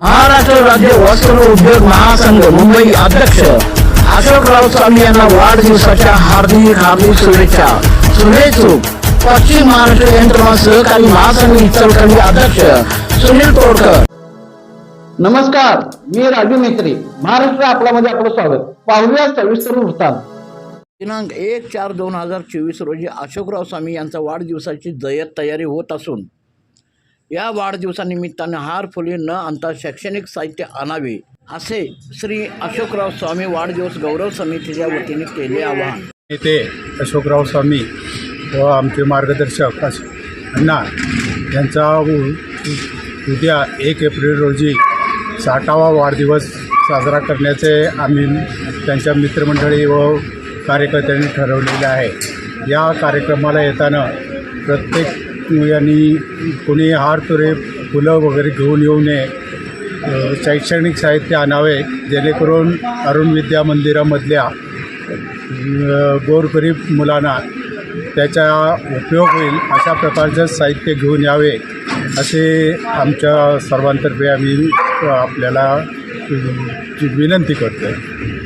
महाराष्ट्र राज्य वस्त्र उद्योग महासंघ मुंबई अध्यक्ष अशोकराव स्वामी यांना वाढदिवसाच्या हार्दिक हार्दिक शुभेच्छा. शुभेच्छुक पश्चिम महाराष्ट्र यंत्रणा सहकारी महासंघ इचलकरंजी अध्यक्ष सुनील तोडकर नमस्कार मी राजू मेत्री. महाराष्ट्र आपल्यामध्ये आपलं स्वागत. पाहुया सविस्तर वृत्तांत. दिनांक एक चार दोन हजार चोवीस रोजी अशोकराव स्वामी यांचा वाढदिवसाची जय्यत तयारी होत असून या वाढदिवसानिमित्ताने हार फुले न आणता शैक्षणिक साहित्य आणावे असे श्री अशोकराव स्वामी वाढदिवस गौरव समितीच्या वतीने केले आवाहन. नेते अशोकराव स्वामी व आमचे मार्गदर्शक अण्णा यांचा उद्या एक एप्रिल रोजी साठावा वाढदिवस साजरा करण्याचे आम्ही त्यांच्या मित्रमंडळी व कार्यकर्त्यांनी ठरवलेले आहे. या कार्यक्रमाला येताना प्रत्येक यांनी कोणी हार तुरे फुलं वगैरे घेऊन येऊ नये शैक्षणिक साहित्य आणावे जेणेकरून अरुण विद्या मंदिरामधल्या गोरगरीब मुलांना त्याचा उपयोग होईल अशा प्रकारचं साहित्य घेऊन यावे असे आमच्या सर्वांतर्फे आम्ही आपल्याला विनंती करतो आहे